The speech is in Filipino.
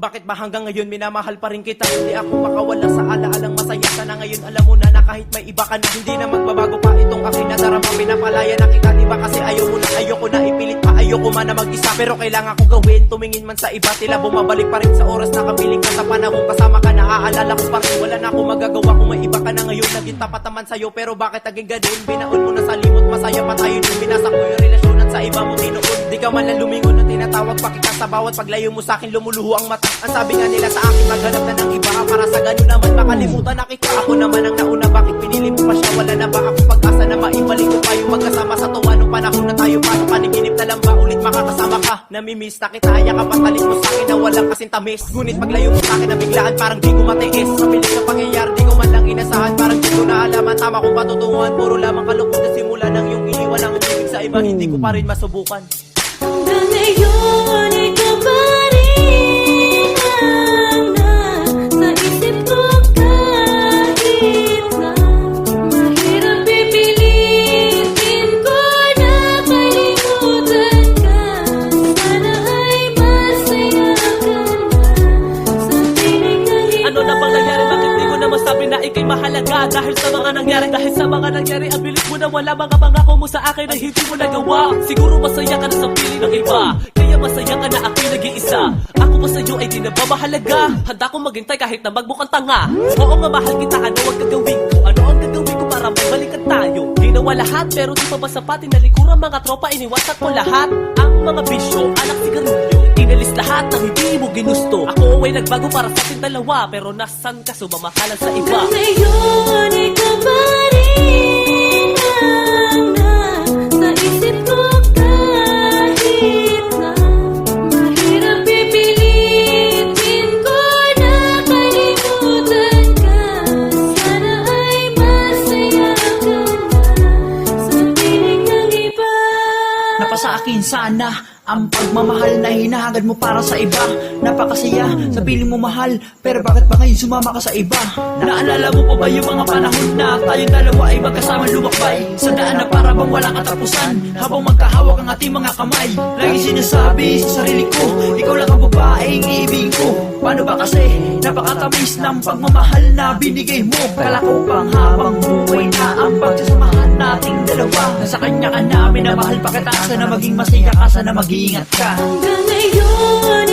Bakit ba hanggang ngayon minamahal pa rin kita? Hindi ako makawala sa alaalang masaya. Sana ngayon alam mo na na kahit may iba ka na Hindi na magbabago pa itong aking nadarama. Pinapalaya na kita diba kasi ayaw mo na Ayoko na ipilit pa. Ayoko man na mag-isa Pero kailangan kong gawin. Tumingin man sa iba Tila bumabalik pa rin sa oras na kapiling ka Sa panahon. Kasama ka naaalala ko pa rin Wala na akong magagawa. Kung may iba ka na ngayon Naging tapat naman sa'yo. Pero bakit naging ganun? Binaon mo na sa limot masaya pa tayo Nung binasak mo yung relasyon iba mo tinuon Di ka man na tinatawag pa kita Sa bawat paglayo mo sa akin lumuluho ang mata. Ang sabi nga nila sa akin maghanap na ng iba Para sa ganun naman. Makalimutan na kita. Ako naman ang nauna bakit pinili mo pa siya? Wala na ba ako pag-asa na maibalik ko pa Yung magkasama sa tuwa nung panahon na tayo pa paniginip na lang ba ulit makakasama ka? Namimiss na kita Haya ka patalik mo sa akin na walang kasing tamis Ngunit paglayo mo sa akin na biglaan parang di ko matiis. Sa bilis na pangyayari di ko man lang inasahan Parang di ko naalaman tama kong patutunguhan Puro lamang kalungkot na ang ibig sa iba Hindi ko pa rin masubukan. Hanggang Dahil sa mga nangyari, dahil sa mga nangyari Ang bilis mo na wala. Mga pangako mo sa akin na hindi mo nagawa. Siguro masaya ka na sa piling ng iba. Kaya masaya ka na ako'y nag-iisa. Ako ba sa'yo ay di na ba mahalaga? Handa kong maghintay kahit na magmukhang tanga. Oo nga mahal kita, ano ang gagawin ko? Ano ang gagawin ko para magbalikan tayo? Ginawa lahat pero di pa ba sapat? Tinalikuran mga tropa, iniwasan ko lahat. Ang mga bisyo, anak sigarilyo Inalis lahat ng hindi mo ginusto. Ako ay nagbago para sa ating dalawa Pero nasan ka? Sumama ka lang sa iba. Ngayon, ikaw pa akin sana. Ang pagmamahal na hinahagad mo para sa iba. Napakasaya sa piling mo mahal. Pero bakit ba ngayon sumama ka sa iba? Naalala mo pa ba yung mga panahon na Tayong dalawa ay magkasama lumakbay? Sa daan na para bang walang katapusan. Habang magkahawak ang ating mga kamay. Lagi sinasabi sa sarili ko Ikaw lang ang babaeng iibigin ko. Paano ba kasi napakatamis ng pagmamahal na binigay mo? Kala ko pang habang buhay na ang pagsasamahan nating Nasa kanya ka namin na mahal pa kita. Sana maging masaya ka, sana mag-iingat ka. Hanggang ngayon,